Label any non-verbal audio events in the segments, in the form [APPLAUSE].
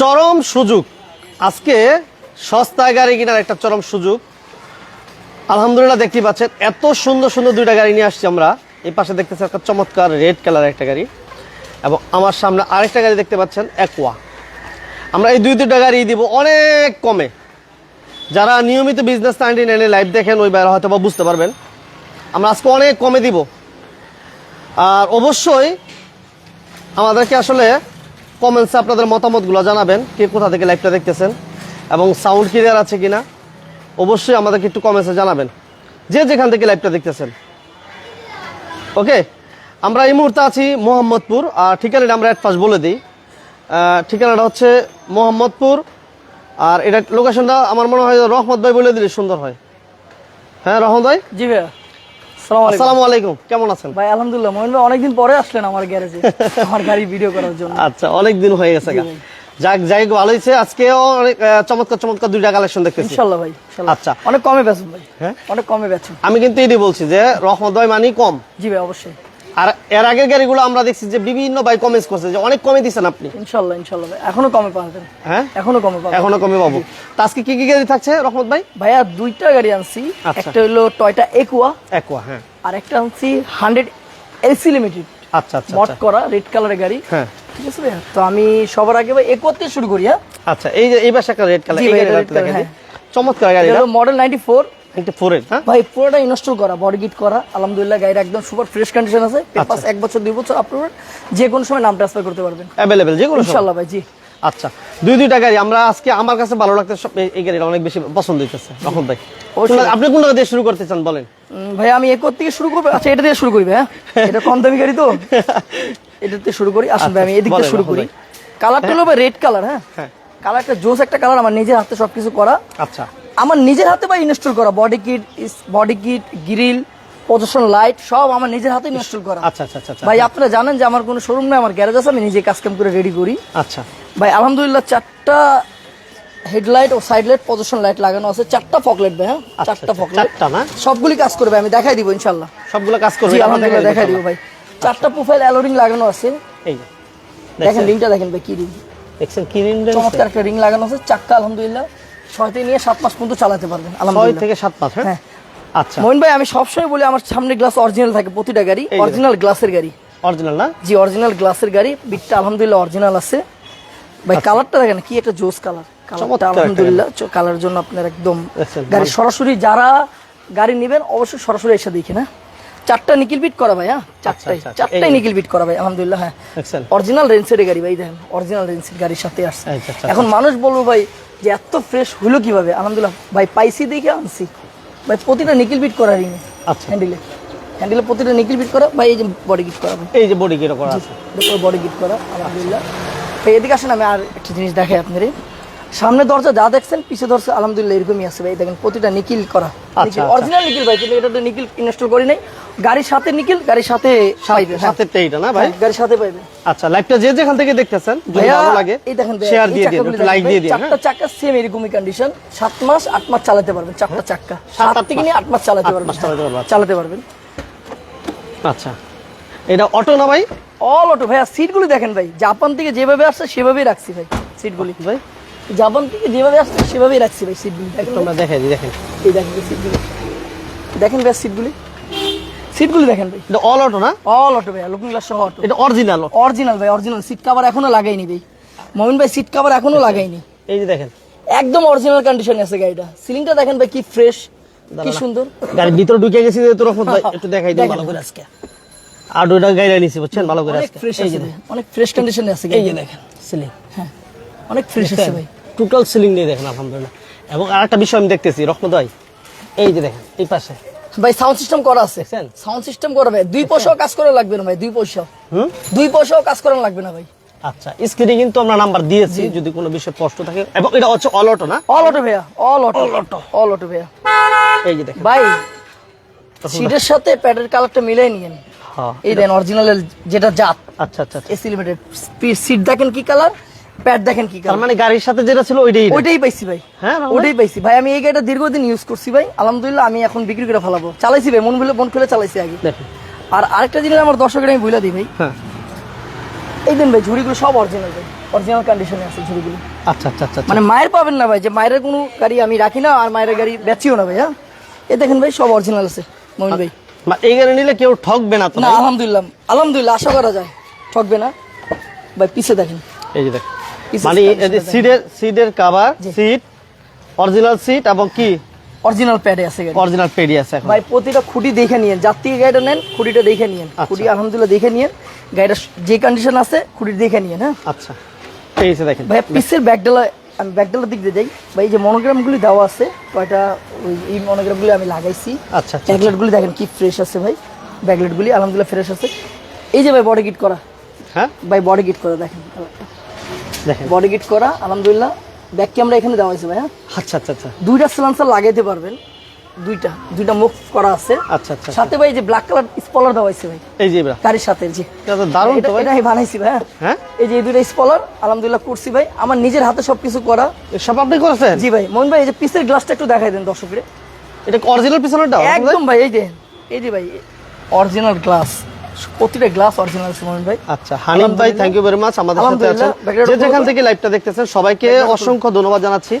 চরম সুযোগ। আজকে সস্তায় গাড়ি কেনার একটা চরম সুযোগ। আলহামদুলিল্লাহ দেখতে পাচ্ছেন, এত সুন্দর সুন্দর দুইটা গাড়ি নিয়ে আসছি আমরা। এই পাশে দেখতেছি একটা চমৎকার রেড কালার একটা গাড়ি। এবং আমার সামনে আরেকটা গাড়ি দেখতে পাচ্ছেন অ্যাকোয়া আমরা এই দুই দুটা গাড়ি দিব অনেক কমে। যারা নিয়মিত বিজনেস নাইনটি নাইনে লাইভ দেখেন, ওই বাইরে হয়তো বা বুঝতে পারবেন। আমরা আজকে অনেক কমে দিব। আর অবশ্যই আমাদেরকে আসলে কমেন্টসে আপনাদের মতামতগুলো জানাবেন, কে কোথা থেকে লাইভটা দেখতেছেন এবং সাউন্ড ক্লিয়ার আছে কিনা, অবশ্যই আমাদেরকে একটু কমেন্টসে জানাবেন, যে যেখান থেকে লাইভটা দেখতেছেন। ওকে আমরা এই মুহূর্তে আছি মোহাম্মদপুর, আর ঠিকানাটা আমরা পাশ বলে দিই। ঠিকানাটা হচ্ছে মোহাম্মদপুর, আর এটা লোকেশনটা আমার মনে হয় রহমত ভাই বলে দিলে সুন্দর হয়। হ্যাঁ রহমত ভাই? জি ভাইয়া। আসসালামু আলাইকুম। কেমন আছেন? ভাই আলহামদুলিল্লাহ মোহন ভাই অনেকদিন পরে আসলেন আমার গ্যারেজে আমার গাড়ি ভিডিও করার জন্য। আচ্ছা অনেকদিন হয়ে গেছে। যাক যাই হোক, ভালো হয়েছে। আজকেও অনেক চমৎকার চমৎকার দুইটা কালেকশন দেখতেছি। ইনশাল্লাহ ভাই আচ্ছা। অনেক কমে বেচুন ভাই। হ্যাঁ? অনেক কমে বেচুন। আমি কিন্তু এটাই বলছি যে রহমত ভাই মানি কম। জি ভাই অবশ্যই। আর এর আগের গাড়িগুলো আমরা দেখছি যে বিভিন্ন ভাই কমেন্টস করছে যে অনেক কমে দিচ্ছেন আপনি। ইনশাল্লাহ ইনশাল্লাহ ভাই। এখনও কমে পাবেন হ্যাঁ? এখনও কমে পাবেন এখনও কমে পাবো। তা আজকে কি কি গাড়ি থাকছে রহমত ভাই? ভাইয়া দুইটা গাড়ি আনছি। আচ্ছা। একটা হলো টয়টা একুয়া একুয়া হ্যাঁ। আর একটা আনছি হান্ড্রেড এলসি লিমিটেড আচ্ছা আচ্ছা মড আচ্ছা। করা রেড কালারের গাড়ি। হ্যাঁ। ঠিক আছে ভাইয়া? তো আমি সবার আগে ভাই একুয়া থেকে শুরু করি হ্যাঁ? আচ্ছা এই যে এই পাশে একটা রেড কালার এই গাড়িটা দেখেন চমৎকার গাড়ি এটা মডেল নাইনটি ফোর একটা ফোরের হ্যাঁ? ভাই পুরোটা ইনস্টল করা বডি কিট করা আলহামদুলিল্লাহ গাড়ির একদম সুপার ফ্রেশ কন্ডিশন আছে। পেপার আচ্ছা। এক বছর দুই বছর আপনার যে কোনো সময় নাম ট্রান্সফার করতে পারবেন। অ্যাভেলেবেল যে কোনো সময়। ভাই জি। আচ্ছা দুই দুইটা গাড়ি আমরা আজকে আমার কাছে ভালো লাগতে এই- এই গাড়িটা অনেক বেশি পছন্দ হইতেছে রহমত ভাই। আপনি কোনটা দিয়ে শুরু করতে চান বলেন? ভাই আমি একর থেকে শুরু করব আচ্ছা এটা দিয়ে শুরু করি ভাই হ্যাঁ? এটা কম দামি গাড়ি তো। [LAUGHS] এটা দিয়ে শুরু করি আসুন ভাই আমি এদিক শুরু করি। কালারটা হলো রেড কালার হ্যাঁ? হ্যাঁ। কালারটা জোস একটা কালার আমার নিজের হাতে সবকিছু করা। আচ্ছা। আমার নিজের হাতে ভাই ইনস্টল করা body kit body kit grill position light সব আমার নিজের হাতে ইনস্টল করা। আচ্ছা আচ্ছা আচ্ছা আচ্ছা ভাই আপনারা জানেন যে আমার কোনো শোরুম নেই আমার গ্যারেজ আছে আমি নিজে কাজ কাম করে রেডি করি। আচ্ছা। ভাই আলহামদুলিল্লাহ চারটা হেডলাইট ও সাইড লাইট পজিশন লাইট লাগানো আছে চারটা ফকলাইট ভাই হ্যাঁ? আচ্ছা, চারটা আচ্ছা, ফকলাইট চারটা না? সবগুলি কাজ করবে আমি দেখাই দিব ইনশাল্লাহ সবগুলো কাজ করবে আলহামদুলিল্লাহ দেখাই দিব ভাই। চারটা প্রোফাইল অ্যালোরিং লাগানো আছে। এই দেখেন রিংটা দেখেন ভাই কি রিং। দেখছেন কি রিং চমৎকার একটা রিং লাগানো আছে চারটা আলহামদুলিল্লাহ। ছয় থেকে নিয়ে সাত মাস পর্যন্ত চালাতে পারবেন ছয় থেকে সাত মাস হ্যাঁ? হ্যাঁ। আচ্ছা। মোহিন ভাই আমি সবসময় বলি আমার সামনে গ্লাস অরিজিনাল থাকে প্রতিটা গাড়ি অরিজিনাল গ্লাসের গাড়ি। অরিজিনাল না? জি অরিজিনাল গ্লাসের গাড়ি বিটটা আলহামদুলিল্লাহ অরিজিনাল আছে। ভাই কালারটা দেখেন কি একটা জোস কালার কালারটা আলহামদুলিল্লাহ কালার জন্য আপনার একদম গাড়ি সরাসরি যারা গাড়ি নেবেন অবশ্যই সরাসরি এসে দেখে না। চারটা নিকিল বিট করা ভাই হ্যাঁ? চারটাই। আচ্ছা, আচ্ছা, চারটাই নিকিল বিট করা ভাই আলহামদুলিল্লাহ হ্যাঁ। অরিজিনাল রেন্সের গাড়ি ভাই দেখেন অরিজিনাল রেন্সের গাড়ির সাথে আসছে। আচ্ছা, আচ্ছা, এখন মানুষ বলব ভাই যে এত ফ্রেশ হলো কীভাবে? আলহামদুলিল্লাহ। ভাই পাইসি দেখে আনছি। ভাই প্রতিটা নিকিল বিট করা রিং আচ্ছা। হ্যান্ডেলে হ্যান্ডেলে প্রতিটা নিকিল বিট করা ভাই এই যে বডি গিট করা। এই যে বডি গিট করা আছে। বডি গিট করা আলহামদুলিল্লাহ। ভাই এদিকে আসেন আমি আর একটা জিনিস দেখাই আপনার। সামনে দরজা যা দেখছেন পিছে দরজা আলহামদুলিল্লাহ এরকমই আছে ভাই। দেখেন প্রতিটা নিকিল করা। আচ্ছা। অরিজিনাল নিকিল ভাই কিন্তু এটা তো নিকিল ইনস্টল করি নাই। গাড়ির সাথে নিকিল গাড়ির সাথে পাইবে হ্যাঁ। সাথে এইটা না ভাই? হ্যাঁ, গাড়ির সাথে পাইবে। আচ্ছা লাইভটা যে যেখান থেকে দেখতেছেন যদি ভালো লাগে এই দেখেন শেয়ার দিয়ে দিন লাইক দিয়ে দিন চারটা চাকা সেম এরকমই কন্ডিশন সাত মাস আট মাস চালাতে পারবেন চারটা চাকা সাত আট থেকে মাস। নিয়ে আট মাস চালাতে পারবেন। মাস চালাতে পারবেন, আচ্ছা। চালাতে পারবেন। আচ্ছা। এটা অটো না ভাই? অল অটো ভাইয়া সিটগুলি দেখেন ভাই জাপান থেকে যেভাবে আসছে সেভাবেই রাখছি ভাই সিটগুলি ভাই? জাপান থেকে যেভাবে আসছে সেভাবেই রাখছি ভাই সিটগুলি তোমরা দেখাই দিই দেখেন এই দেখেন সিটগুলি দেখেন ভাই সিটগুলি সিটগুলি দেখেন ভাই। এটা অল অটো না? অল অটো ভাই লুকিং গ্লাস সহ অটো এটা অরিজিনাল অরিজিনাল ভাই অরিজিনাল সিট কভার এখনও লাগাইনি ভাই। মমিন ভাই সিট কভার এখনও লাগাইনি। এই যে দেখেন। একদম অরিজিনাল কন্ডিশনে আছে গাড়িটা। সিলিংটা দেখেন ভাই কি ফ্রেশ কি সুন্দর। গাড়ির ভিতরে ঢুকে গেছি যে তোর ভাই [LAUGHS] একটু দেখাই দিই। ভালো করে আজকে। আর দুইটা গাড়ি নিছি বুঝছেন? ভালো করে অনেক আজকে। ফ্রেশ আছে অনেক ফ্রেশ কন্ডিশনে আছে এই যে দেখেন। সিলিং হ্যাঁ। অনেক ফ্রেশ আছে ভাই। টোটাল সিলিং দিয়ে দেখেন আলহামদুলিল্লাহ। এবং আরেকটা বিষয় আমি দেখতেছি রহমত ভাই এই যে দেখেন এই পাশে। ভাই সাউন্ড সিস্টেম করা আছে? সাউন্ড সিস্টেম করা ভাই দুই পয়সাও কাজ করা লাগবে না ভাই দুই পয়সা হুম? দুই পয়সাও কাজ করা লাগবে না ভাই। আচ্ছা স্ক্রিনে কিন্তু আমরা নাম্বার দিয়েছি যদি কোনো বিষয়ে কষ্ট থাকে। এবং এটা হচ্ছে অল অটো না? অল অটো ভাইয়া all auto all auto all auto ভাইয়া। এই যে দেখেন। ভাই সিটের সাথে প্যাডের কালারটা মিলাই নিয়েন। হ্যাঁ। এই দেন অরিজিনাল যেটা জাত। আচ্ছা আচ্ছা আচ্ছা। এসি লিমিটেড সিট দেখেন কি কালার প্যাড দেখেন কি তার মানে গাড়ির সাথে যেটা ছিল ওইটাই ওইটাই পাইছি ভাই। হ্যাঁ, ভালো। ওইটাই পাইছি। ভাই আমি এই গাড়িটা দীর্ঘদিন ইউজ করছি ভাই। আলহামদুলিল্লাহ আমি এখন বিক্রি করে ফেলাবো। চালাইছি ভাই মন খুলে মন খুলে চালাইছি আগে। আর আরেকটা জিনিস আমার দর্শকের আমি বলে দিই ভাই। হ্যাঁ। এই দেন ভাই ঝুড়িগুলো সব অরিজিনাল ভাই। অরিজিনাল কন্ডিশনে আছে ঝুড়িগুলো। আচ্ছা আচ্ছা আচ্ছা আচ্ছা। মানে মায়ের পাবেন না ভাই যে মায়ের কোনো গাড়ি আমি রাখি না আর মায়ের গাড়ি বেচিও না ভাই হ্যাঁ? এ দেখেন ভাই সব অরিজিনাল আছে মমিন ভাই। মা- এই গাড়ি নিলে কেউ ঠকবে না তো না আলহামদুলিল্লাহ। আলহামদুলিল্লাহ আশা করা যায়। ঠকবে না? ভাই পিছে দেখেন। এই যে দেখ Pieces মানে। সিটের সিটের কাভার। সিট অরিজিনাল সিট এবং কি? অরিজিনাল প্যাডে আছে অরিজিনাল পেডি আছে এখন। ভাই প্রতিটা খুঁটি দেখে নিয়েন। থেকে গাড়িটা নেন খুঁটিটা দেখে নিয়েন। আচ্ছা। খুঁটি আলহামদুলিল্লাহ দেখে নিয়েন। গাড়িটা যে কন্ডিশন আছে খুঁটি দেখে নিয়েন হ্যাঁ? আচ্ছা। এই যে দেখেন। ভাই পিসের ব্যাকডালা আমি ব্যাকডালার দিক দিয়ে যাই। ভাই এই যে মনোগ্রামগুলি দেওয়া আছে কয়টা ওই এই মনোগ্রামগুলি আমি লাগাইছি। আচ্ছা আচ্ছা। ব্যাকলেটগুলি দেখেন কি ফ্রেশ আছে ভাই। ব্যাকলেটগুলি আলহামদুলিল্লাহ ফ্রেশ আছে। এই যে ভাই বডি কিট করা। হ্যাঁ? ভাই বডি কিট করা দেখেন। বডি গিট করা আলহামদুলিল্লাহ। ব্যাক ক্যামেরা এখানে দেওয়া হয়েছে ভাই হ্যাঁ আচ্ছা আচ্ছা আচ্ছা। দুইটা সিলেন্সার লাগাইতে পারবেন। দুইটা দুইটা মুখ করা আছে। আচ্ছা আচ্ছা সাথে ভাই এই যে ব্ল্যাক কালার স্পলার দেওয়া হয়েছে ভাই। এই যে গাড়ির সাথে জি এটা তো দারুণ তো এটা আমি বানাইছি ভাই হ্যাঁ। এই যে এই দুইটা স্পলার আলহামদুলিল্লাহ করছি ভাই। আমার নিজের হাতে সবকিছু করা। সব আপনি করেছেন? জি ভাই। মন ভাই এই যে পিসের গ্লাসটা একটু দেখাই দেন দর্শকরে এটা অরিজিনাল পিছনেরটা একদম ভাই এই যে। এই যে ভাই অরিজিনাল গ্লাস প্রতিটা গ্লাস অরিজিনাল সুমন ভাই। আচ্ছা হানিফ ভাই থ্যাংক ইউ ভেরি মাচ আমাদের সাথে আছেন। যে যেখান থেকে লাইভটা দেখতেছেন সবাইকে অসংখ্য ধন্যবাদ জানাচ্ছি।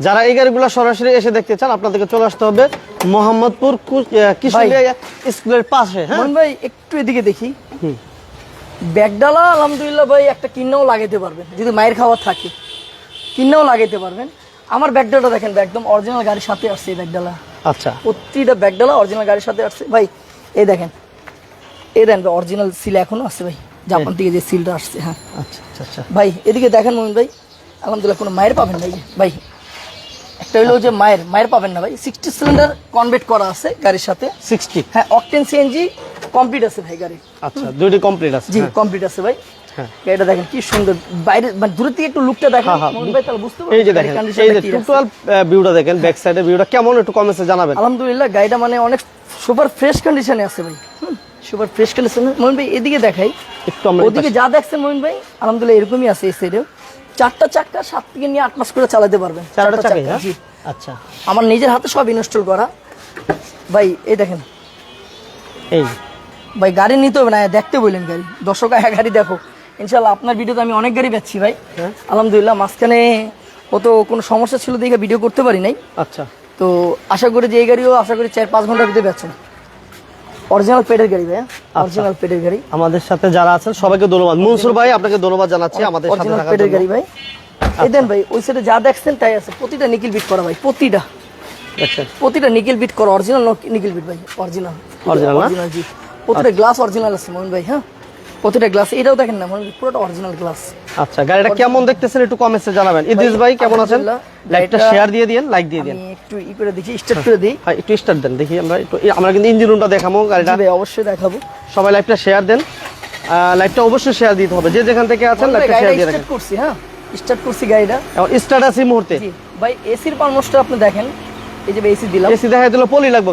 যারা এই গাড়িগুলো সরাসরি এসে দেখতে চান আপনাদেরকে চলে আসতে হবে মোহাম্মদপুর কু- স্কুলের পাশে হ্যাঁ? ভাই একটু এদিকে দেখি। ব্যাগডালা আলহামদুলিল্লাহ ভাই একটা কিন্নাও লাগাইতে পারবেন। যদি মায়ের খাওয়া থাকে কিন্নাও লাগাইতে পারবেন। আমার ব্যাগডালা দেখেন একদম অরিজিনাল গাড়ির সাথে আসছে এই ব্যাগডালা। আচ্ছা। প্রতিটা ব্যাগডালা অরিজিনাল গাড়ির সাথে আসছে। ভাই এই দেখেন এই দেখেন অরিজিনাল সিল এখনও আছে ভাই। জাপান থেকে যে সিলটা আসছে হ্যাঁ। আচ্ছা আচ্ছা আচ্ছা। ভাই এদিকে দেখেন মোমিন ভাই আলহামদুলিল্লাহ কোনো মায়ের পাবেন না ভাই একটা হলো যে মায়ের মায়ের পাবেন না ভাই। সিক্সটি সিলিন্ডার কনভার্ট করা আছে গাড়ির সাথে। সিক্সটি হ্যাঁ অকটেন সিএনজি কমপ্লিট আছে ভাই গাড়ি আচ্ছা দুইটি কমপ্লিট আছে জি হ্যাঁ। কমপ্লিট আছে ভাই। হ্যাঁ। গাড়িটা দেখেন কি সুন্দর। বাইরে মানে দূরের থেকে একটু লুকটা দেখেন। হ্যাঁ, হ্যাঁ। ভাই তাহলে বুঝতে এই যে পারবেন দেখেন এই যে। টোটাল ভিউটা দেখেন ব্যাক সাইডের ভিউটা কেমন একটু কমেন্টে জানাবেন। আলহামদুলিল্লাহ গাড়িটা মানে অনেক সুপার ফ্রেশ কন্ডিশনে আছে ভাই। সুপার ফ্রেশ কন্ডিশনে মোহন ভাই এদিকে দেখাই। একটু আমরা ওদিকে যা দেখছেন মোহন ভাই আলহামদুলিল্লাহ এরকমই আছে এই সাইডেও চারটা চাক্কা সাত থেকে নিয়ে আট মাস করে চালাতে পারবেন। চারটা চাক্কা, হ্যাঁ? জি। আচ্ছা। আমার নিজের হাতে সব ইনস্টল করা। ভাই এই দেখেন। এই। ভাই গাড়ি নিতে হবে না দেখতে বললেন গাড়ি। দর্শক আয়া গাড়ি দেখো। ইনশাল্লাহ আপনার ভিডিওতে আমি অনেক গাড়ি পাচ্ছি ভাই। হ্যাঁ। আলহামদুলিল্লাহ মাঝখানে কত কোনো সমস্যা ছিল দেখে ভিডিও করতে পারি নাই। আচ্ছা। তো আশা করি যে এই গাড়িও আশা করি চার পাঁচ ঘণ্টার ভিতরে বেচছেন অরিজিনাল পেটের গাড়ি ভাই আচ্ছা। অরিজিনাল পেটের গাড়ি। আমাদের সাথে যারা আছেন সবাইকে ধন্যবাদ। মনসুর ভাই আপনাকে ধন্যবাদ জানাচ্ছি আমাদের সাথে থাকার জন্য। গাড়ি ভাই। এই দেন ভাই ওই সাইডে যা দেখছেন তাই আছে। প্রতিটা নিকিল বিট করা ভাই প্রতিটা। দেখছেন প্রতিটা নিকেল বিট করা। অরিজিনাল নিকেল বিট ভাই অরিজিনাল? অরিজিনাল জি প্রতিটা গ্লাস অরিজিনাল আছে মোহন ভাই হ্যাঁ? প্রতিটা গ্লাস এটাও দেখেন না পুরোটা অরিজিনাল গ্লাস আচ্ছা গাড়িটা কেমন দেখতেছেন একটু কমেন্টে জানাবেন। ইদ্রিস ভাই কেমন আছেন? লাইকটা শেয়ার দিয়ে দিন লাইক দিয়ে দিন আমি একটু ই করে দেখি স্টার্ট করে দিই। হ্যাঁ একটু স্টার্ট দেন দেখি আমরা একটু আমরা কিন্তু ইঞ্জিন রুমটা দেখাবো গাড়িটা। অবশ্যই দেখাবো। সবাই লাইভটা শেয়ার দেন। লাইভটা অবশ্যই শেয়ার দিতে হবে। যে যেখান থেকে আছেন লাইভটা শেয়ার দিয়ে রাখেন। স্টার্ট করছি হ্যাঁ? স্টার্ট করছি গাড়িটা। এখন স্টার্ট আছে এই মুহূর্তে। জি। ভাই এসির পারমোসটা আপনি দেখেন। এই যে এসি দিলাম। এসি দেখা দিল পলি লাগবে।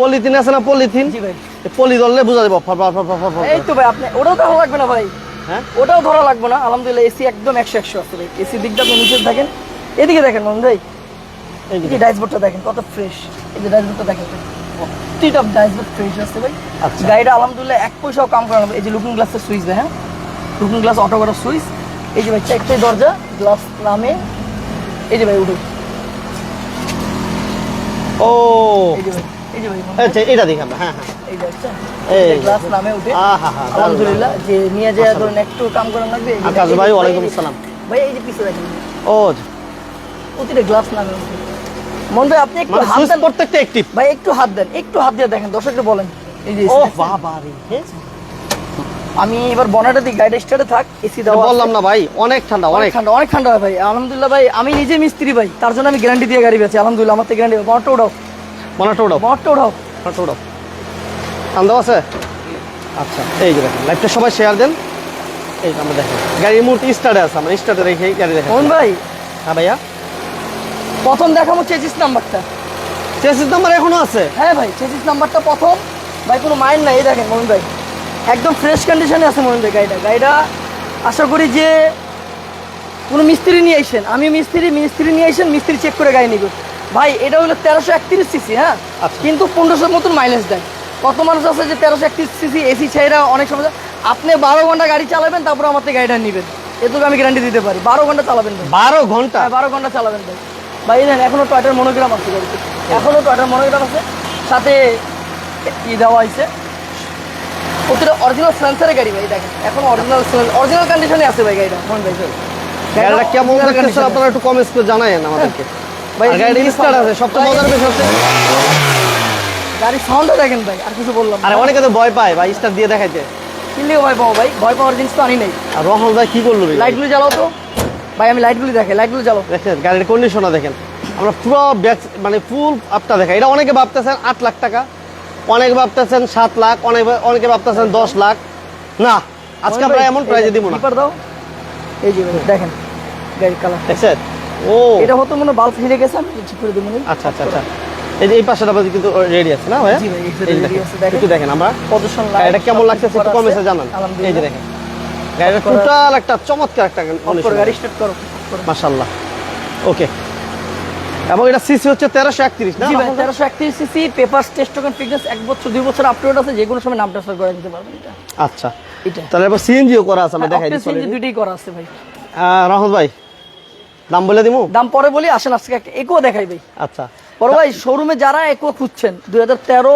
পলিথিন আছে না পলিথিন? জি ভাই। পলি ধরলে বোঝা যাবে four four four four four four. এই তো ভাই আপনি ওটাও ধরা লাগবে না ভাই। হ্যাঁ? ওটাও ধরা লাগবে না। আলহামদুলিল্লাহ এসি একদম একশো একশো আছে ভাই। এসি দিকটা আপনি নিচে দেখেন। এদিকে দেখেন মোহন ভাই। এই ড্যাশবোর্ডটা দেখেন কত ফ্রেশ এই যে ড্যাশবোর্ডটা দেখেন। প্রতিটা ড্যাশবোর্ড ফ্রেশ আছে ভাই। আচ্ছা। গাড়িটা আলহামদুলিল্লাহ এক পয়সাও কাম করানো এই যে লুকিং গ্লাসের সুইচ ভাই হ্যাঁ? লুকিং গ্লাস অটো করার সুইচ এই যে ভাই চারটাই দরজা গ্লাস নামে। এই যে ভাই উঠে ও এই যে ভাই। আচ্ছা এটা দেখি আমরা হ্যাঁ হ্যাঁ। এই আচ্ছা এই গ্লাস নামে উঠে আলহামদুলিল্লাহ যে নিয়ে যায় ধরেন একটু কাম করার লাগবে আকাশ ভাই, ওয়ালাইকুম আসসালাম। ভাই এই যে পিছে দেখেন। ও প্রতিটা গ্লাস নামে উঠে মন ভাই আপনি একটু মানে হাত দেন। প্রত্যেকটা অ্যাক্টিভ ভাই একটু হাত দেন একটু হাত দিয়ে দেখেন দর্শককে বলেন। এই যে ও বাবা রে? আমি এবার বনাটা দিই গাইড স্টার্টে থাক এসি আছে। বললাম না ভাই অনেক ঠান্ডা অনেক ঠান্ডা অনেক ঠান্ডা ভাই। আলহামদুলিল্লাহ ভাই আমি নিজে মিস্ত্রি ভাই তার জন্য আমি গ্যারান্টি দিয়ে গাড়ি বেছি আলহামদুলিল্লাহ আমার থেকে গ্যারান্টি বনটা উঠাও। মনাটা উঠাও। বনটা উঠাও। মনাটা উঠাও। ঠান্ডা আছে? আচ্ছা এই যে দেখেন লাইভটা সবাই শেয়ার দেন। এই আমরা দেখেন গাড়ির মুহূর্তে স্টার্টে আছে আমরা স্টার্টে রেখে গাড়ি দেখেন। মোহন ভাই? হ্যাঁ ভাইয়া। প্রথম দেখাবো চেচিস নাম্বারটা চেসিস নাম্বার এখনও আছে? হ্যাঁ ভাই চেচিস নাম্বারটা প্রথম। ভাই কোনো মাইন্ড নাই এই দেখেন মোহন ভাই। একদম ফ্রেশ কন্ডিশনে আছে মোহন ভাই গাড়িটা। গাড়িটা আশা করি যে কোনো মিস্ত্রি নিয়ে আসেন আমি মিস্ত্রি মিস্ত্রি নিয়ে আসেন মিস্ত্রি চেক করে গাড়ি নিব। ভাই এটা হলো তেরোশো একত্রিশ সিসি হ্যাঁ? আচ্ছা। কিন্তু পনেরোশোর মতন মাইলেজ দেয়। কত মানুষ আছে যে তেরোশো একত্রিশ সিসি এসি ছেড়া অনেক সময় আপনি বারো ঘণ্টা গাড়ি চালাবেন তারপর আমার থেকে গাড়িটা নেবেন। এটুকু আমি গ্যারান্টি দিতে পারি। বারো ঘণ্টা চালাবেন ভাই। বারো ঘণ্টা? হ্যাঁ বারো ঘণ্টা চালাবেন ভাই। ভাই দেন এখনও টয়টার মনোগ্রাম আছে গাড়িতে। এখনও টয়টার মনোগ্রাম আছে। সাথে ই দেওয়া হয়েছে প্রতিটা অরিজিনাল সেন্সারের গাড়ি ভাই দেখেন। এখন অরিজিনাল অরিজিনাল কন্ডিশনে আছে ভাই গাড়িটা। মন ভাই গাড়িটা কেমন। আপনারা একটু কমেন্টস করে জানায়েন আমাদেরকে। ভাই, আর স্টার্ট আছে সবচেয়ে ভাই, মজার গাড়ির সাউন্ডটা দেখেন ভাই আর কিছু বললাম আরে অনেকে তো ভয় পায় ভাই স্টার্ট দিয়ে দেখাইতে। কিনলেও ভয় পাবো ভাই? ভয় পাওয়ার জিনিস তো আনি নাই। আর রহমান ভাই কি করল ভাই? লাইটগুলো জ্বালাও তো। ভাই আমি লাইটগুলো দেখে লাইটগুলো জ্বালাও। দেখেন গাড়ির কন্ডিশনটা দেখেন। আমরা পুরো ব্যাক মানে ফুল আপটা দেখা এটা অনেকে ভাবতেছেন আট লাখ টাকা অনেকে ভাবতেছেন সাত লাখ অনেক অনেকে ভাবতেছেন দশ লাখ। না আজকে আমরা এমন প্রাইজে দিব না। দাও। এই যে দেখেন গাড়ির কালার দেখছেন? ও। এটা হতো মনে বাল্ব ফিরে গেছে আমি ঠিক করে দেবো আচ্ছা আচ্ছা আচ্ছা। এই যে এই পাশে আমাদের কিন্তু রেডি আছে না ভাইয়া। একটু দেখেন আমরা। প্রদর্শন এটা কেমন লাগছে একটু কমেছে জানান। এই যে দেখেন। গাড়িটা টোটাল একটা চমৎকার একটা গাড়ি স্টার্ট করো মাশাআল্লাহ। ওকে এবং এটা সিসি হচ্ছে তেরোশো একত্রিশ না জি ভাই তেরোশো একত্রিশ CC paper test token fitness এক বছর দুই বছর আপলোড আছে যে কোনো সময় নাম ট্রান্সফার করে পারবেন এটা। আচ্ছা। এটা। তাহলে এবার সিএনজিও করা আছে আমরা দেখাই দিচ্ছি দুইটাই করা আছে ভাই। রহমত ভাই দাম বলে দিমু? দাম পরে বলি আসেন আজকে একো দেখাই ভাই। আচ্ছা। বড় ভাই শোরুমে যারা একো খুঁজছেন দুই হাজার তেরো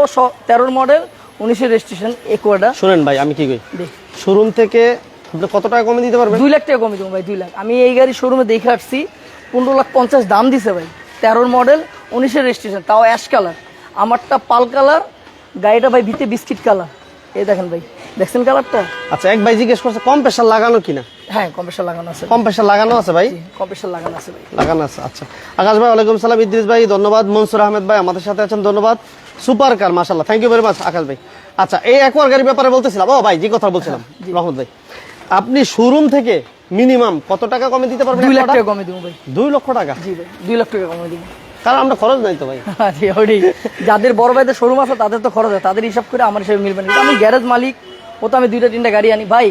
তেরোর মডেল উনিশের রেজিস্ট্রেশন একোটা শুনেন ভাই আমি কি কই? শোরুম থেকে আপনি কত টাকা কমে দিতে পারবেন? দুই লাখ টাকা কমে দেবো ভাই দুই লাখ। আমি এই গাড়ি শোরুমে দেখে আসছি পনেরো লাখ পঞ্চাশ দাম দিছে ভাই। তেরোর মডেল উনিশের রেজিস্ট্রেশন তাও অ্যাশ কালার আমারটা পাল কালার গাড়িটা ভাই ভিতে বিস্কিট কালার এই দেখেন ভাই দেখছেন কালারটা আচ্ছা এক ভাই জিজ্ঞেস করছে কম প্রেশার লাগানো কিনা? হ্যাঁ কম্প্রেসার লাগানো আছে। লাগানো আছে ভাই? কম্প্রেসার লাগানো আছে ভাই। লাগানো আছে আচ্ছা। আকাশ ভাই ওয়ালাইকুম সালাম। ইদ্রিস ভাই ধন্যবাদ। মনসুর আহমেদ ভাই আমাদের সাথে আছেন ধন্যবাদ। Super car thank you very much Akash ভাই। আচ্ছা এই একোয়ার গাড়ির ব্যাপারে বলতেছিলাম। ও ভাই যে কথা বলছিলাম রহমত ভাই। আপনি শোরুম থেকে মিনিমাম কত টাকা কমে দিতে পারবেন দুই লাখ টাকা কমে দেবো ভাই। দুই লক্ষ টাকা? জি ভাই দুই লাখ টাকা কমে দেবো। কারণ আমরা খরচ নাই তো ভাই। [LAUGHS] যাদের বড় ভাইদের শোরুম আছে তাদের তো খরচ হয়। তাদের হিসাব করে আমার হিসাবে মিলবে না। আমি গ্যারেজ মালিক ও তো আমি দুইটা তিনটা গাড়ি আনি। ভাই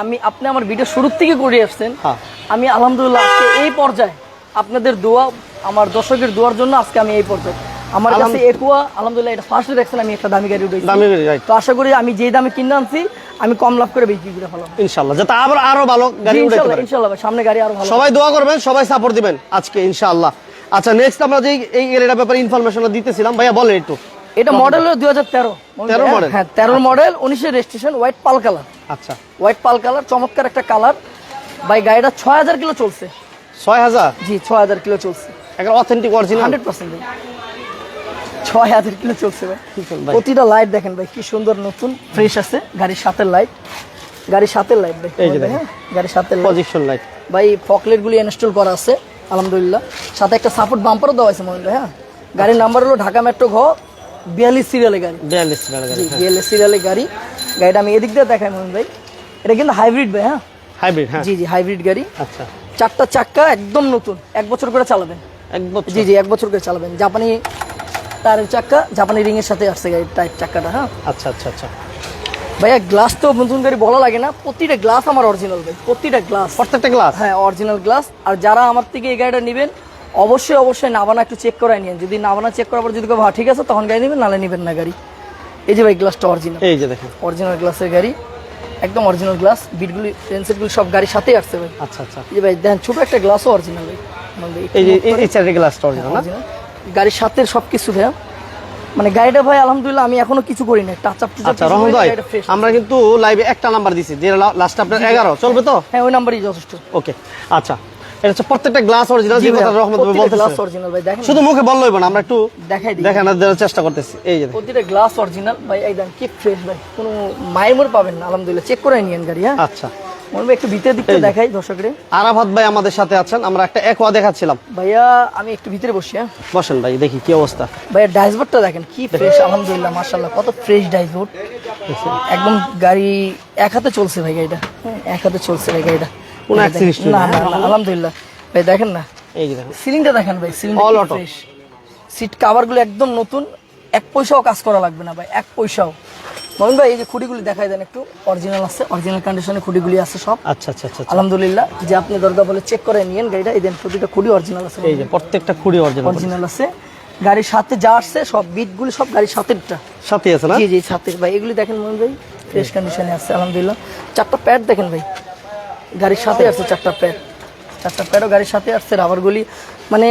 আমি আপনি আমার ভিডিও শুরুর থেকে করে আসছেন। হ্যাঁ। আমি আলহামদুলিল্লাহ আজকে এই পর্যায়ে আপনাদের দোয়া আমার দর্শকের দোয়ার জন্য আজকে আমি এই পর্যায়ে। আমার কাছে একুয়া আলহামদুলিল্লাহ এটা ফার্স্টে দেখছেন আমি একটা দামি গাড়ি উঠেছি দামি গাড়ি তো আশা করি আমি যেই দামে কিনে আনছি আমি কম লাভ করে বিক্রি করে ফেলাম। ইনশাল্লাহ যাতে আবার আরও ভালো গাড়ি পারেন ইনশাল্লাহ ভাই, সামনে গাড়ি আরও ভালো। সবাই দোয়া করবেন সবাই সাপোর্ট দিবেন আজকে ইনশাআল্লাহ। আচ্ছা নেক্সট আমরা যে এই গাড়িটার ব্যাপারে ইনফরমেশন দিতেছিলাম ভাইয়া বলেন একটু। এটা মডেল হলো দুই হাজার তেরো 13 model? হ্যাঁ তেরোর মডেল উনিশের রেজিস্ট্রেশন হোয়াইট পাল কালার আচ্ছা। হোয়াইট পাল কালার চমৎকার একটা কালার ভাই গাড়িটা ছয় হাজার কিলো চলছে। ছয় হাজার? জি ছয় হাজার কিলো চলছে। একটা অথেন্টিক অরিজিনাল হান্ড্রেড পার্সেন্ট ছয় হাজার কিলো চলছে ভাই। প্রতিটা লাইট দেখেন ভাই কি সুন্দর নতুন ফ্রেশ আছে। গাড়ির সাথে লাইট গাড়ির সাথে লাইট ভাই। এই যে দেখেন। হ্যাঁ, গাড়ির সাথে পজিশন লাইট ভাই ফকলেট গুলি ইনস্টল করা আছে আলহামদুলিল্লাহ। সাথে একটা সাপোর্ট বাম্পারও দেওয়া আছে হয় হ্যাঁ। গাড়ির নাম্বার হলো ঢাকা মেট্রো ঘ বিয়াল্লিশ সিরিয়ালের গাড়ি। বিয়াল্লিশ টাকা গাড়ি বিয়াল্লিশ সিরিয়ালের গাড়ি। গাড়িটা আমি এদিক দিয়ে দেখাই মোহন ভাই। এটা কিন্তু হাইব্রিড ভাই হ্যাঁ? হাইব্রিড হ্যাঁ। জি জি হাইব্রিড গাড়ি। আচ্ছা। চারটা চাক্কা একদম নতুন। এক বছর করে চালাবেন। এক বছর। জি জি এক বছর করে চালাবেন। জাপানি টায়ারের চাক্কা জাপানি রিং এর সাথে আসছে গাড়ির টায়ার চাক্কাটা হ্যাঁ? আচ্ছা আচ্ছা আচ্ছা। ভাইয়া গ্লাস তো নতুন গাড়ি বলা লাগে না। প্রতিটা গ্লাস আমার অরিজিনাল ভাই। প্রতিটা গ্লাস প্রত্যেকটা গ্লাস হ্যাঁ অরিজিনাল গ্লাস আর যারা আমার থেকে এই গাড়িটা নেবেন অবশ্যই অবশ্যই নাবানা একটু চেক করাই নিন যদি নাবানা চেক করার পর যদি কেউ ঠিক আছে তখন গাড়ি নেবেন নালে নেবেন না গাড়ি। এই যে ভাই গ্লাসটা অরিজিনাল এই যে দেখেন। অরিজিনাল গ্লাসের গাড়ি। একদম অরিজিনাল গ্লাস বিটগুলি পেন্সিলগুলি সব গাড়ির সাথেই আসছে ভাই। আচ্ছা আচ্ছা। এই ভাই দেখেন ছোট একটা গ্লাসও অরিজিনাল ভাই। এই যে এই- চারের গ্লাসটা অরিজিনাল গাড়ির সাথে সব কিছু ভাইয়া। মানে গাড়িটা ভাই আলহামদুলিল্লাহ আমি এখনও কিছু করি না টাচ আপ আচ্ছা রহমান ভাই আমরা কিন্তু লাইভে একটা নাম্বার দিছি যে লাস্ট আপনার এগারো। চলবে তো? হ্যাঁ ওই নাম্বারই যথেষ্ট। ওকে আচ্ছা। এটা হচ্ছে প্রত্যেকটা গ্লাস অরিজিনাল যে কথা রহমত ভাই গ্লাস অরিজিনাল ভাই দেখেন শুধু মুখে বললেই না আমরা একটু দেখাই দিই। দেখানোর জন্য চেষ্টা করতেছি। এই যে প্রতিটা গ্লাস অরিজিনাল ভাই একদম কি ফ্রেশ ভাই কোনো মাইমোর পাবেন না আলহামদুলিল্লাহ। চেক করে নিয়েন গাড়ি হ্যাঁ? আচ্ছা। মনে একটু দিকটা দেখাই দর্শকরে। আরাফাত ভাই আমাদের সাথে আছেন আমরা একটা একোয়া দেখাচ্ছিলাম। ভাইয়া আমি একটু ভিতরে বসি হ্যাঁ? বসেন ভাই দেখি কি অবস্থা। ভাইয়া ড্যাশবোর্ডটা দেখেন কি ফ্রেশ আলহামদুলিল্লাহ মাশাআল্লাহ কত ফ্রেশ ড্যাশবোর্ড একদম গাড়ি এক হাতে চলছে ভাই গাড়িটা হ্যাঁ, এক হাতে চলছে ভাই গাড়িটা। কোনো accident না আলহামদুলিল্লাহ। ভাই দেখেন না এই যে দেখেন। সিলিংটা দেখেন ভাই সিলিং auto. ফ্রেশ সিট কাভারগুলো একদম নতুন এক পয়সাও কাজ করা লাগবে না ভাই এক পয়সাও। মোহন ভাই এই যে খুঁটিগুলি দেখাই দেন একটু অরিজিনাল আছে অরিজিনাল কন্ডিশনে খুঁটিগুলি আছে সব। আচ্ছা আচ্ছা আচ্ছা আচ্ছা। আলহামদুলিল্লাহ যে আপনি দরকার বলে চেক করে নিয়েন গাড়িটা এই দেন প্রতিটা খুঁটি অরিজিনাল আছে। এই যে প্রত্যেকটা খুঁড়ি অরিজিনাল অরিজিনাল আছে। গাড়ির সাথে যা আসছে সব বিটগুলি সব গাড়ির সাথেরটা। সাথে আছে না? জি জি সাথে ভাই এগুলি দেখেন মোহন ভাই ফ্রেশ কন্ডিশনে আছে আলহামদুলিল্লাহ। চারটা প্যাড দেখেন ভাই। গাড়ির সাথে আছে চারটা প্যাড চারটা প্যাডও গাড়ির সাথে আসছে রাবারগুলি মানে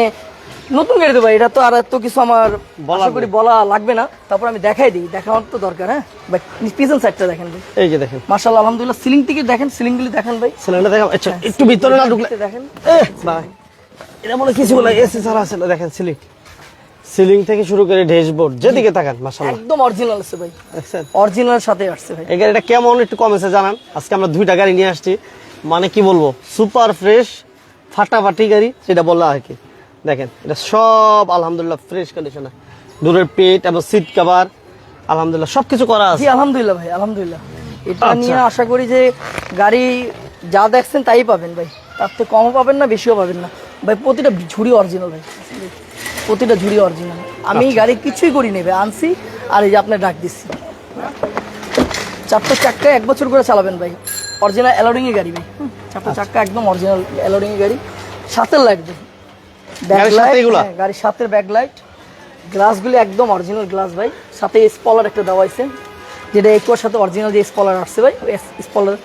নতুন গাড়ি দেবো এটা তো আর এত কিছু আমার আশা করি বলা লাগবে না। তারপর আমি দেখাই দিই দেখানোর তো দরকার হ্যাঁ? ভাই পিছন সাইডটা দেখেন ভাই। এই যে দেখেন। মার্শাল্লাহ আলহামদুলিল্লাহ সিলিং থেকে দেখেন সিলিংগুলি দেখেন ভাই। সিলিন্ডার দেখেন আচ্ছা একটু ভিতরে না ঢুকলে দেখেন। ভাই এটা মনে কিছু বলে এসি ছাড়া আছে না, দেখেন সিলিং সিলিং থেকে শুরু করে ড্যাশবোর্ড যেদিকে তাকান মাশাআল্লাহ। একদম অরিজিনাল আছে ভাই। অরিজিনাল সাথে আসছে ভাই। এই গাড়িটা কেমন একটু কমেছে জানান। আজকে আমরা দুইটা গাড়ি নিয়ে আসছি। মানে কি বলব? সুপার ফ্রেশ ফাটাফাটি গাড়ি সেটা বললাম আর কি? দেখেন এটা সব আলহামদুলিল্লাহ ফ্রেশ কন্ডিশনে দূরের পেট এবং সিট কভার আলহামদুলিল্লাহ সবকিছু করা জি আছে আলহামদুলিল্লাহ ভাই আলহামদুলিল্লাহ। এটা আচ্ছা। নিয়ে আশা করি যে গাড়ি যা দেখছেন তাই পাবেন ভাই। তার তো কমও পাবেন না বেশিও পাবেন না। ভাই প্রতিটা ঝুড়ি অরিজিনাল ভাই। প্রতিটা ঝুড়ি অরিজিনাল আমি আচ্ছা। গাড়ি কিছুই করি নেবে আনছি আর এই যে আপনার ডাক দিচ্ছি। চারটা চারটে এক বছর করে চালাবেন ভাই। অরিজিনাল অ্যালোডিং এর গাড়ি ভাই। চারটা আচ্ছা। চাক্কা একদম অরিজিনাল অ্যালোডিং এর গাড়ি সাথে এগুলা? হ্যাঁ, গাড়ির সাথে লাইট গ্লাসগুলি একদম অরিজিনাল গ্লাস ভাই। সাথে স্পলার একটা দেওয়া হয়েছে। যেটা একুয়ার সাথে অরিজিনাল যে স্পলার আসছে ভাই স্পলার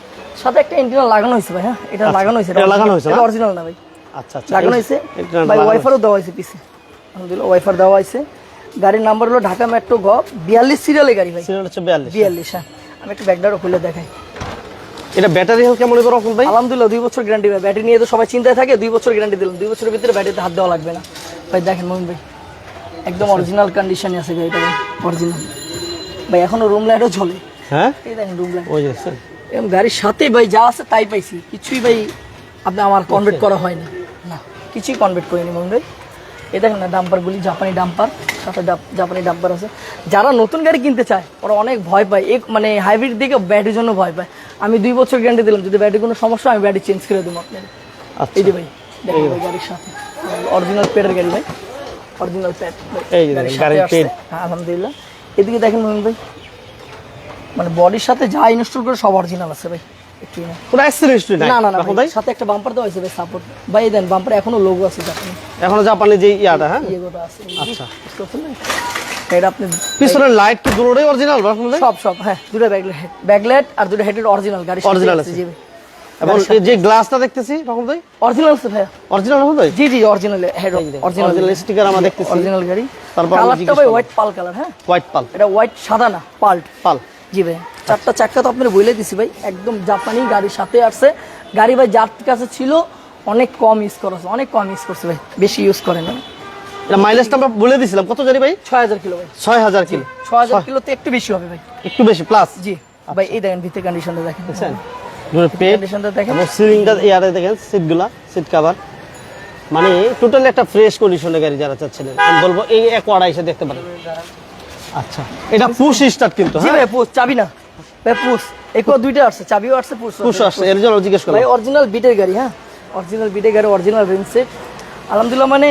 সাথে একটা এন্টিনা লাগানো হয়েছে ভাই হ্যাঁ এটা লাগানো হয়েছে এটা লাগানো হয়েছে না? অরিজিনাল না ভাই। আচ্ছা আচ্ছা। লাগানো হয়েছে। ভাই ওয়াইফারও দেওয়া হয়েছে পিছে। আলহামদুলিল্লাহ ওয়াইফার দেওয়া হয়েছে। গাড়ির নাম্বার হলো ঢাকা মেট্রো গ বিয়াল্লিশ সিরিয়ালের গাড়ি ভাই। সিরিয়াল হচ্ছে বিয়াল্লিশ। বিয়াল্লিশ হ্যাঁ। আমি একটু ব্যাগডারও খুলে দেখাই। এটা ব্যাটারি হেলথ কেমন করে রকম ভাই? আলহামদুলিল্লাহ দুই বছর গ্যারান্টি ভাই। ব্যাটারি নিয়ে তো সবাই চিন্তায় থাকে দুই বছর গ্যারান্টি দিলাম। দুই বছরের ভিতরে ব্যাটারিতে হাত দেওয়া লাগবে না। ভাই দেখেন মমিন ভাই একদম অরিজিনাল কন্ডিশনে আছে ভাই অরিজিনাল ভাই এখনও রুম লাইটও চলে হ্যাঁ? এই দেখেন রুম লাইট ওই যে দেখছেন? এবং গাড়ির সাথে ভাই যা আছে তাই পাইছি। কিছুই ভাই আপনি আমার কনভার্ট করা হয় না। না কিছুই কনভার্ট করিনি মমিন ভাই। এই দেখেন না ডাম্পারগুলি জাপানি ডাম্পার সাথে জাপানি ডাম্পার আছে। যারা নতুন গাড়ি কিনতে চায় ওরা অনেক ভয় পায়। এক মানে হাইব্রিড দিকে ব্যাটারির জন্য ভয় পায়। আমি দুই বছর গ্যারান্টি দিলাম যদি ব্যাটারি কোনো সমস্যা আমি ব্যাটারি চেঞ্জ করে দেবো আপনার আচ্ছা। এই যে ভাই গাড়ির সাথে। অরিজিনাল পেডের গাড়ি ভাই। অরিজিনাল প্যাড এই গাড়ির। হ্যাঁ আলহামদুলিল্লাহ। এদিকে দেখেন মোহন ভাই। মানে বডির সাথে যা ইনস্টল করে সব অরিজিনাল আছে ভাই। একটু না। কোনো অ্যাক্সিডেন্ট না সাথে একটা বাম্পার দেওয়া হয়েছে ভাই সাপোর্ট ভাই দেন বাম্পারে এখনও লোগো আছে জাপানি। এখনও জাপানি যে ইয়াটা হ্যাঁ? ইয়েগোটা আছে। আচ্ছা। বুঝতে পারছেন না? এটা আপনি পিছনের লাইট কি দুটোই অরিজিনাল সব সব হ্যাঁ দুটো ব্যাকলাইট ব্যাকলাইট আর দুটো হেডের অরিজিনাল গাড়ি Original আছে। জি এবং যে গ্লাসটা দেখতেছি ভাই অরিজিনাল আছে ভাই অরিজিনাল ভাই জি জি original head original original sticker আমরা দেখতেছি। অরিজিনাল গাড়ি। তারপর কালারটা ভাই হোয়াইট পাল কালার হ্যাঁ? হোয়াইট পাল এটা হোয়াইট সাদা না পাল্ট পাল জি ভাই। চারটা চাক্কা তো আপনার বলে দিছি ভাই। একদম জাপানি গাড়ির সাথে আসছে গাড়ি ভাই যার কাছে ছিল অনেক কম ইউজ করেছে অনেক কম ইউজ করছে ভাই। বেশি ইউজ করে না। এটা মাইলেজটা আমরা বলে দিছিলাম। কত জানি ভাই? ছয় হাজার কিলো ভাই। ছয় হাজার কিলো। ছয় হাজার কিলো তো একটু বেশি হবে ভাই। একটু বেশি প্লাস জি ভাই এই দেখেন ভিতরে কন্ডিশনটা দেখেন। বুঝছেন? দুটো পেট কন্ডিশনটা দেখেন। সিলিংটা ইয়ারে দেখেন সিটগুলা সিট কভার মানে টোটালি একটা ফ্রেশ কন্ডিশনের গাড়ি যারা চাচ্ছিলেন। আমি বলব এই এক এসে দেখতে পারেন। আচ্ছা এটা পুশ স্টার্ট কিন্তু জি হ্যাঁ? ভাই পুষ চাবি না। ভাই পুষ একো দুইটা আসছে চাবিও আসছে পুষ পুশ আসছে এর জন্য জিজ্ঞেস ভাই করলাম অরিজিনাল বিটের গাড়ি হ্যাঁ? অরিজিনাল বিটের গাড়ি অরিজিনাল রিম সেট আলহামদুলিল্লাহ মানে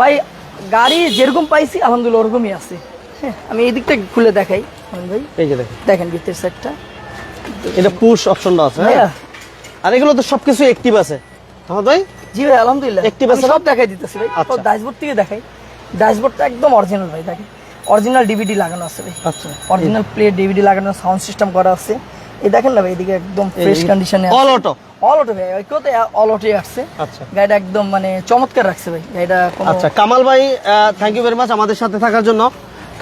ভাই গাড়ি যেরকম পাইছি আলহামদুলিল্লাহ ওরকমই আছে। হ্যাঁ আমি এই দিকটা খুলে দেখাই। ভাই এই যে দেখেন। দেখেন ভিতরের সেটটা এটা পুশ অপশনটা আছে হ্যাঁ? আর এগুলো তো সবকিছু অ্যাক্টিভ আছে। হ্যাঁ ভাই? জি ভাই আলহামদুলিল্লাহ। আমি আছে সব দেখাই দিতেছি ভাই। আচ্ছা। ড্যাশবোর্ড থেকে দেখাই। ড্যাশবোর্ডটা একদম অরিজিনাল ভাই দেখেন। অরিজিনাল ডিভিডি লাগানো আছে ভাই। আচ্ছা। অরিজিনাল প্লে ডিভিডি লাগানো সাউন্ড সিস্টেম করা আছে। এই দেখেন না ভাই এদিকে একদম ফ্রেশ কন্ডিশনে অল অটো অল অটো ভাই ওই কোতে অল অটোই আসছে। আচ্ছা। গাড়িটা একদম মানে চমৎকার রাখছে ভাই গাড়িটা আচ্ছা কামাল ভাই থ্যাংক ইউ ভেরি মাচ আমাদের সাথে থাকার জন্য।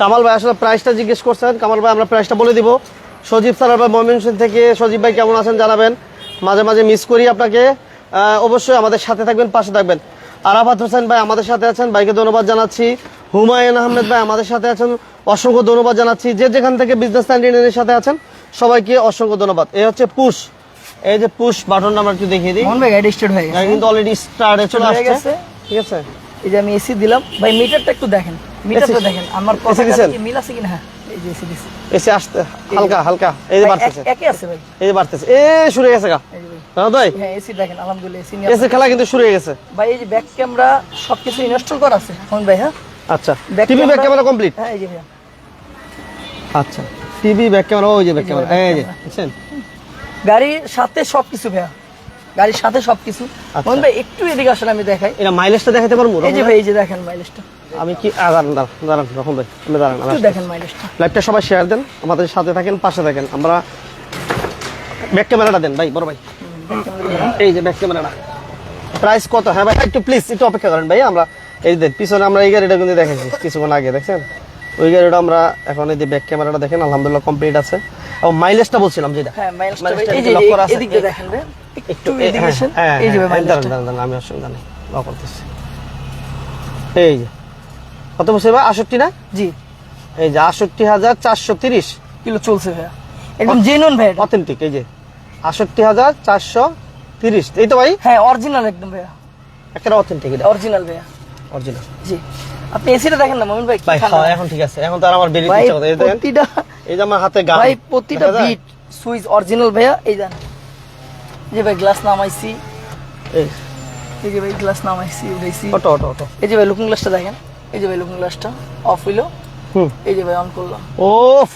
কামাল ভাই আসলে প্রাইসটা জিজ্ঞেস করছেন কামাল ভাই আমরা প্রাইসটা বলে দিব। সজীব স্যার ভাই ময়মনসিংহ থেকে সজীব ভাই কেমন আছেন জানাবেন। মাঝে মাঝে মিস করি আপনাকে। অবশ্যই আমাদের সাথে থাকবেন পাশে থাকবেন। আরাফাত হোসেন ভাই আমাদের সাথে আছেন ভাইকে ধন্যবাদ জানাচ্ছি। হুমায়ুন আহমেদ ভাই আমাদের সাথে আছেন অসংখ্য ধন্যবাদ জানাচ্ছি। যে যেখান থেকে বিজনেস স্ট্যান্ডিনের সাথে আছেন সবাইকে অসংখ্য ধন্যবাদ। এই হচ্ছে পুশ। এই যে পুশ বাটন আমরা একটু দেখিয়ে দিই। ভাই গাড়ি স্টার্ট হয়ে গেছে। কিন্তু অলরেডি স্টার্টে চলে হয়ে আসছে। ঠিক আছে? এই যে আমি এসি দিলাম। ভাই মিটারটা একটু দেখেন। মিটারটা দেখেন। আমার কথা কি মিল আছে কিনা? হ্যাঁ এই যে এসি দিছি। এসে আসতে হালকা হালকা। এই যে বাড়তেছে। এক- আছে ভাই। এই যে বাড়তেছে। এ শুরু হয়ে গেছে গা। হ্যাঁ এসি দেখেন আলহামদুলিল্লাহ এসি নিয়ে এসে খেলা কিন্তু শুরু হয়ে গেছে। ভাই এই যে ব্যাক ক্যামেরা সবকিছু ইনস্টল করা আছে ভাই হ্যাঁ? আচ্ছা। টিভি ব্যাক ক্যামেরা কমপ্লিট হ্যাঁ এই যে ভাইয়া। আচ্ছা। টিভি ব্যাক ক্যামেরা ওই যে ব্যাক ক্যামেরা এই যে গাড়ির সাথে সবকিছু ভাইয়া। গাড়ির সাথে সবকিছু। আচ্ছা। মন ভাই একটু এদিকে আসলে আমি দেখাই। এটা মাইলেজটা দেখাতে পারব? এই যে ভাই এই যে দেখেন মাইলেজটা আমি কি দাঁড়ান দাঁড়ান রকম ভাই আমি দাঁড়ান একটু দেখেন মাইলেজটা লাইভটা সবাই শেয়ার দেন আমাদের সাথে থাকেন পাশে থাকেন। আমরা ব্যাক ক্যামেরাটা দেন ভাই বড় ভাই। এই যে ব্যাক ক্যামেরাটা প্রাইস কত? হ্যাঁ ভাই একটু প্লিজ একটু অপেক্ষা করেন ভাই আমরা এই দেখ পিছনে আমরা এই গাড়িটা কিন্তু দেখেছি কিছুক্ষণ আগে দেখছেন? ওই গাড়িটা আমরা এখন এই যে ব্যাক ক্যামেরাটা দেখেন আলহামদুলিল্লাহ কমপ্লিট আছে। এবং মাইলেজটা বলছিলাম যেটা হ্যাঁ মাইলেজটা এই যে লক আছে। এদিক দেখেন একটু এদিকে আসেন। হ্যাঁ এই যে ভাই হ্যাঁ, দাঁড়ান দাঁড়ান দাঁড়ান, আমি অসুবিধা নেই লক করতেছি। এই যে কত বসে ভাই আষট্টি না? জি। এই যে আষট্টি হাজার চারশো তিরিশ। কিলো চলছে ভাই একদম জেনুইন ভাই অথেন্টিক এই যে আষট্টি হাজার চারশো তিরিশ। এই তো ভাই? হ্যাঁ অরিজিনাল একদম ভাইয়া। একটা অথেন্টিক এটা। অরিজিনাল ভাইয়া। অরিজিনাল জি। আপনি এসিটা দেখেন না মোমিন ভাই ভাই হ্যাঁ এখন ঠিক আছে। এখন তো আর আমার বেরিয়ে ভাই ইচ্ছা কথা এই দেখেন প্রতিটা এই যে আমার হাতে গান ভাই প্রতিটা বিট সুইচ অরিজিনাল ভাইয়া এই দেন। যে ভাই গ্লাস নামাইছি। এই। এই যে ভাই গ্লাস নামাইছি উঠাইছি। Auto auto auto. এই যে ভাই লুকিং গ্লাসটা দেখেন। এই যে ভাই লুকিং গ্লাসটা অফ হইল। হুম। এই যে ভাই অন করলাম। ওফ!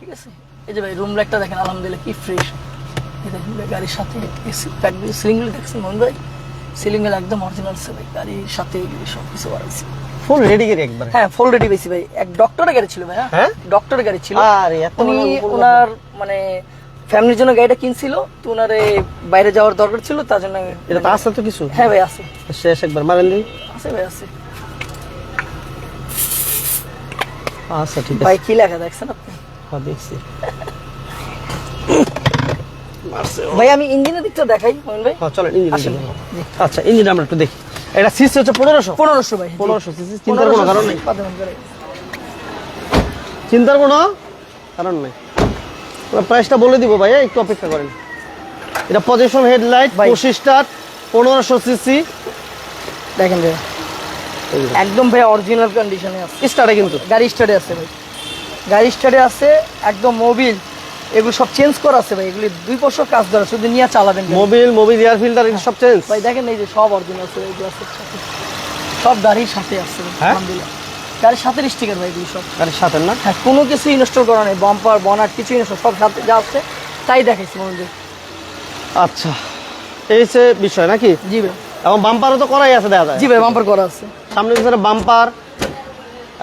ঠিক আছে? এই যে ভাই রুম লাইটটা দেখেন আলহামদুলিল্লাহ কি ফ্রেশ ভাই গাড়ির সাথে সিলিংগুলো দেখছেন মন ভাই? সিলিংগুলো একদম অরিজিনাল ভাই গাড়ির সাথে সব কিছু বাড়াইছে ফুল রেডি গেরি একবার। হ্যাঁ ফুল রেডি পেয়েছি ভাই। এক ডক্টরের গাড়ি ছিল ভাই হ্যাঁ? ডক্টরের গাড়ি ছিল। আরে এত উনি ওনার মানে ফ্যামিলির জন্য গাড়িটা কিনছিল তো ওনার বাইরে যাওয়ার দরকার ছিল তার জন্য আমি- এটা তো আছে তো কিছু? হ্যাঁ ভাই আছে। শেষ একবার মারেন দিই আছে ভাই আছে। আচ্ছা ঠিক আছে। ভাই কি লেখা দেখছেন আপনি? হ্যাঁ, দেখছি। ভাই আমি ইঞ্জিনের দিকটা দেখাই মোহন ভাই। হ্যাঁ চলেন ইঞ্জিন আচ্ছা ইঞ্জিন আমরা একটু দেখি। এটা সিসি হচ্ছে পনেরোশো? পনেরোশো ভাই। পনেরোশো সিসি চিন্তার কোনো কারণ নেই? চিন্তার কোনো কারণ নেই? প্রাইসটা বলে দিব ভাইয়া একটু অপেক্ষা করেন। এটা পজিশন হেডলাইট ভাই। পঁচিশ স্টার পনেরোশো সিসি। দেখেন ভাই একদম ভাই অরিজিনাল কন্ডিশনে আছে। স্টারে কিন্তু। গাড়ি স্টার্টে আছে ভাই। গাড়ি স্টার্টে আছে একদম মোবিল এগুলো সব চেঞ্জ করা আছে ভাই এগুলি দুই বছর কাজ ধরে শুধু নিয়ে চালাবেন। মোবিল মোবিল এয়ার ফিল্টার এগুলো সব চেঞ্জ ভাই দেখেন এই যে সব অরিজিনাল আছে গ্লাসের সাথে সব গাড়ির সাথে আছে হ্যাঁ? আলহামদুলিল্লাহ। গাড়ির সাথে স্টিকার ভাই এগুলি সব। গাড়ির সাথে না? হ্যাঁ কোনো কিছু ইনস্টল করা নেই বাম্পার বনার কিছু ইনস্টল সব সাথে যা আছে তাই দেখাইছি মনে আচ্ছা এই হচ্ছে বিষয় নাকি? জি ভাই। এবং বাম্পারও তো করাই আছে দেখা যায়। জি ভাই বাম্পার করা আছে। সামনে পিছনে বাম্পার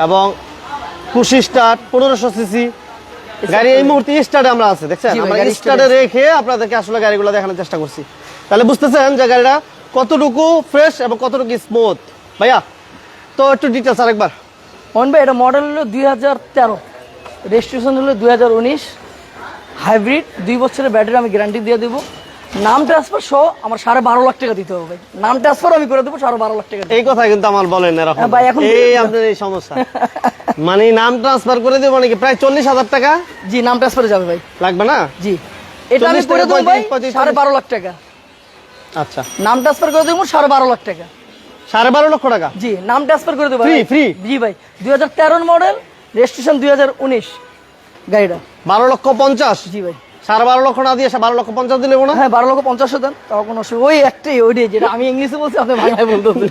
এবং খুশি স্টার্ট পনেরোশো সিসি গাড়ি এই মুহূর্তে স্টার্টে আমরা আছে দেখছেন? আমরা স্টার্টে রেখে আপনাদেরকে আসলে গাড়িগুলো দেখানোর চেষ্টা করছি। তাহলে বুঝতেছেন যে গাড়িটা কতটুকু ফ্রেশ এবং কতটুকু স্মুথ ভাইয়া তো একটু ডিটেলস আরেকবার। অন ভাই এটা মডেল হলো দুই হাজার তেরো। রেজিস্ট্রেশন হলো দুই হাজার উনিশ। হাইব্রিড দুই বছরের ব্যাটারি আমি গ্যারান্টি দিয়ে দেবো। নাম ট্রান্সফার সহ আমার সাড়ে বারো লাখ টাকা দিতে হবে নাম ট্রান্সফার আমি করে দেবো সাড়ে বারো লাখ টাকা এই কথা কিন্তু আমার বলেন এরকম। হ্যাঁ ভাই, এখন এই আপনার এই সমস্যা। [LAUGHS] মানে নাম ট্রান্সফার করে দেবো নাকি প্রায় চল্লিশ হাজার টাকা? জি নাম ট্রান্সফারে যাবে ভাই। লাগবে না? জি। এটা আমি করে দেবো ভাই 35, 35, সাড়ে বারো লাখ টাকা। আচ্ছা। নাম ট্রান্সফার করে দেবো সাড়ে বারো লাখ টাকা। সাড়ে বারো লক্ষ টাকা? জি নাম ট্রান্সফার করে দেবো free? জি ভাই দুই হাজার তেরোর মডেল রেজিস্ট্রেশন দুই হাজার উনিশ। গাড়িটা। বারো লক্ষ পঞ্চাশ? জি ভাই। সাড়ে বারো লক্ষ না দিয়ে বারো লক্ষ পঞ্চাশ দিলে না? হ্যাঁ বারো লক্ষ পঞ্চাশ দেন কোনো অসুবিধা ওই একটাই ওইটাই যেটা আমি ইংলিশে বলছি আপনি বাংলায় বলতে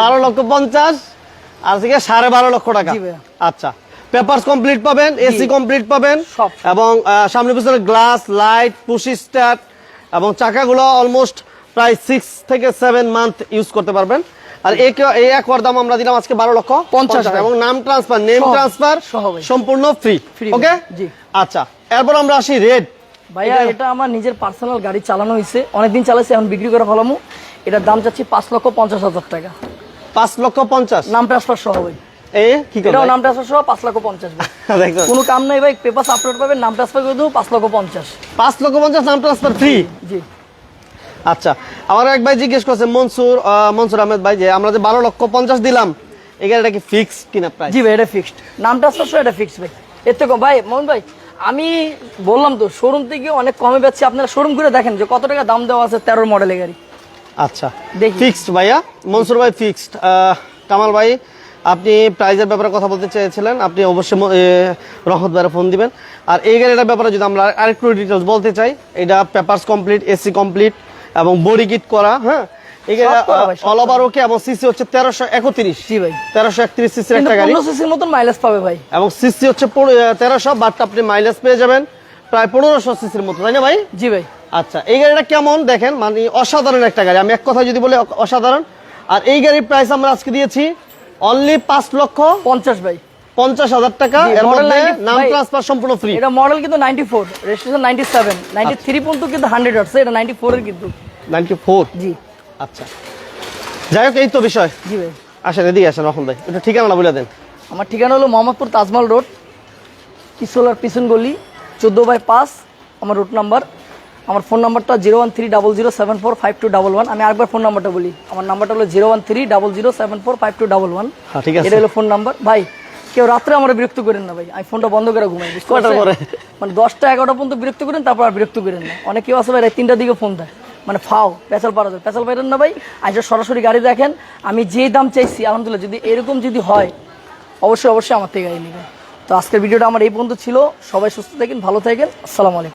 বারো লক্ষ পঞ্চাশ আর থেকে সাড়ে বারো লক্ষ টাকা। আচ্ছা পেপারস কমপ্লিট পাবেন এসি কমপ্লিট পাবেন এবং সামনে পিছনে গ্লাস লাইট পুশি স্টার্ট এবং চাকাগুলো অলমোস্ট প্রায় সিক্স থেকে সেভেন মান্থ ইউজ করতে পারবেন। আর এই এক দাম আমরা দিলাম আজকে বারো লক্ষ পঞ্চাশ। এবং নাম ট্রান্সফার নেম ট্রান্সফার সম্পূর্ণ ফ্রি ওকে জি। আচ্ছা এরপর আমরা আসি রেড। ভাইয়া এটা আমার নিজের পার্সোনাল গাড়ি চালানো হয়েছে। অনেকদিন চালাইছে এখন বিক্রি করে ফলামু। এটার দাম চাচ্ছি পাঁচ লক্ষ পঞ্চাশ হাজার টাকা। পাঁচ লক্ষ পঞ্চাশ? নাম ট্রান্সফার সহ ভাই। নাম ট্রান্সফার সহ পাঁচ লক্ষ পঞ্চাশ [LAUGHS] কোনো কাম নাই ভাই পেপার আপলোড পাবেন নাম ট্রান্সফার করে দেবো পাঁচ লক্ষ পঞ্চাশ। পাঁচ লক্ষ পঞ্চাশ নাম ট্রান্সফার ফ্রি জি। আচ্ছা আমার এক ভাই জিজ্ঞেস করছে মনসুর মনসুর আহমেদ ভাই যে আমরা যে বারো লক্ষ পঞ্চাশ দিলাম এই গাড়িটা কি ফিক্স কিনা প্রাইস জি ভাই এটা ফিক্সড নাম ট্রান্সফার সহ এটা ফিক্সড ভাই। এর থেকে ভাই মোহন ভাই আমি বললাম তো শোরুম থেকে অনেক কমে পাচ্ছি আপনারা শোরুম করে দেখেন যে কত টাকা দাম দেওয়া আছে তেরোর মডেলের গাড়ি। আচ্ছা দেখি। ফিক্সড ভাইয়া মনসুর ভাই ফিক্সড কামাল ভাই আপনি প্রাইজের ব্যাপারে কথা বলতে চেয়েছিলেন আপনি অবশ্যই রহমত ভাইয়ের ফোন দিবেন। আর এই গাড়িটার ব্যাপারে যদি আমরা আরেকটু ডিটেলস বলতে চাই এটা পেপারস কমপ্লিট এসি কমপ্লিট এবং বডি কিট করা হ্যাঁ? অল ওভার ওকে এবং সিসি হচ্ছে তেরোশো একত্রিশ। জি ভাই। তেরোশো একত্রিশ সিসির কিন্তু একটা গাড়ি। পনেরো সিসির মতন মাইলেজ পাবে ভাই। এবং সিসি হচ্ছে তেরোশো বাট আপনি মাইলেজ পেয়ে যাবেন প্রায় পনেরোশো সিসির মতো তাই না ভাই? জি ভাই। আচ্ছা এই গাড়িটা কেমন দেখেন? মানে অসাধারণ একটা গাড়ি। আমি এক কথা যদি বলি অসাধারণ। আর এই গাড়ির প্রাইস আমরা আজকে দিয়েছি অনলি পাঁচ লক্ষ পঞ্চাশ ভাই। পঞ্চাশ হাজার টাকা। এর মধ্যে নাম ট্রান্সফার সম্পূর্ণ ফ্রি এটা মডেল কিন্তু ninety four registration ninety seven ninety three পর্যন্ত কিন্তু হান্ড্রেড হচ্ছে এটা নাইনটি ফোরের কিন্তু। নাইনটি ফোর জি। আচ্ছা। যাই হোক এই তো বিষয়। জি ভাই। আসেন এদিকে আসেন রহমান ভাই। এটা ঠিকানা বলে দেন। আমার ঠিকানা হলো মোহাম্মদপুর তাজমহল রোড কিশোলার পিছন গলি চোদ্দ বাই পাঁচ আমার রুট নাম্বার। আমার ফোন নাম্বারটা zero one three double zero seven four five two double one. আমি আরেকবার ফোন নাম্বারটা বলি। আমার নাম্বারটা হলো zero one three double zero seven four five two double one. হ্যাঁ ঠিক আছে। এটা হলো ফোন নাম্বার। ভাই কেউ রাত্রে আমার বিরক্ত করেন না ভাই। আমি ফোনটা বন্ধ করে ঘুমাই পারছেন? পরে? মানে দশটা এগারোটা পর্যন্ত বিরক্ত করেন তারপর আর বিরক্ত করেন না। অনেক কেউ আছে ভাই তিনটার দিকে ফোন দেয়। মানে ফাও, পেঁচাল পাড়া যায়। পেঁচাল পাইলেন না ভাই, আইসা সরাসরি গাড়ি দেখেন। আমি যে দাম চাইছি, আলহামদুলিল্লাহ, যদি এরকম যদি হয়, অবশ্যই অবশ্যই আমার থেকে গাড়ি নেবে তো আজকের ভিডিওটা আমার এই পর্যন্ত ছিল। সবাই সুস্থ থাকেন, ভালো থাকেন। আসসালামু আলাইকুম।